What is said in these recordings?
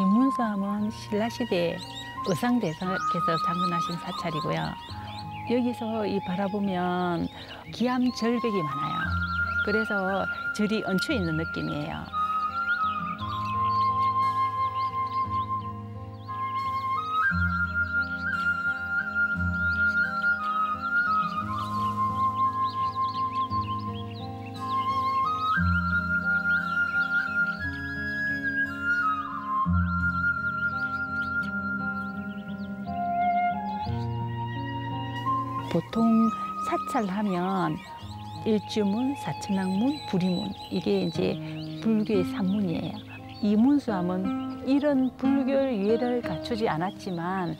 문수함은 신라시대 의상대사께서 장군하신 사찰이고요. 여기서 이 바라보면 기암 절벽이 많아요. 그래서 절이 얹혀 있는 느낌이에요. 보통 사찰하면 일주문, 사천왕문, 부리문 이게 이제 불교의 상문이에요. 이 문수함은 이런 불교 유해를 갖추지 않았지만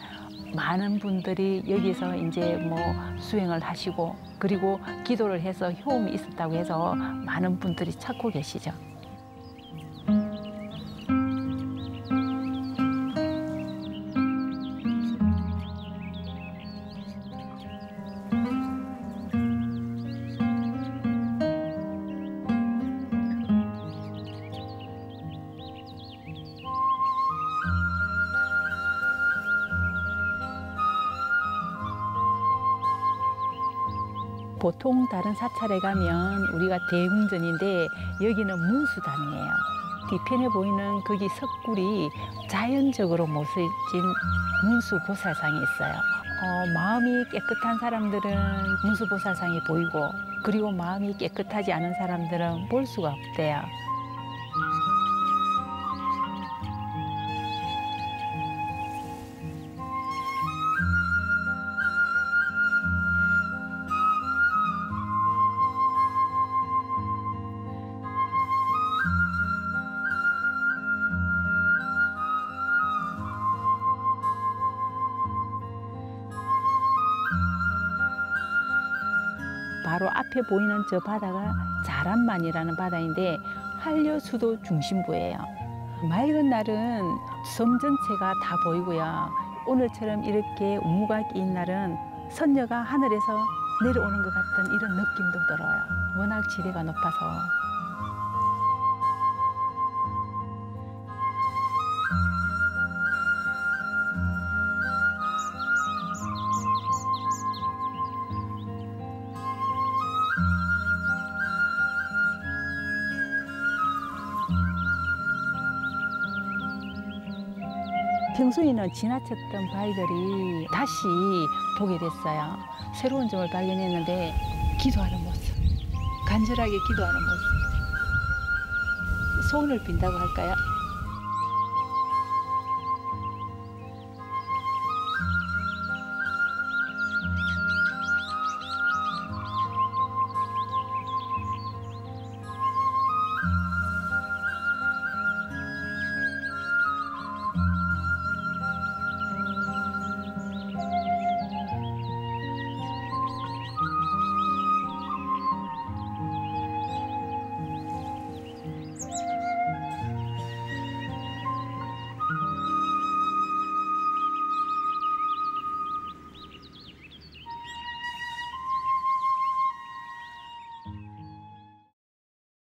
많은 분들이 여기서 이제 뭐 수행을 하시고 그리고 기도를 해서 효험이 있었다고 해서 많은 분들이 찾고 계시죠. 보통 다른 사찰에 가면 우리가 대웅전인데 여기는 문수단이에요. 뒤편에 보이는 거기 석굴이 자연적으로 모서진 문수보살상이 있어요. 어, 마음이 깨끗한 사람들은 문수보살상이 보이고 그리고 마음이 깨끗하지 않은 사람들은 볼 수가 없대요. 바로 앞에 보이는 저 바다가 자란만이라는 바다인데 한려수도 중심부예요. 맑은 날은 섬 전체가 다 보이고요. 오늘처럼 이렇게 우무가 낀 날은 선녀가 하늘에서 내려오는 것 같은 이런 느낌도 들어요. 워낙 지대가 높아서. 평소에는 지나쳤던 바위들이 다시 보게 됐어요. 새로운 점을 발견했는데 기도하는 모습, 간절하게 기도하는 모습. 소원을 빈다고 할까요?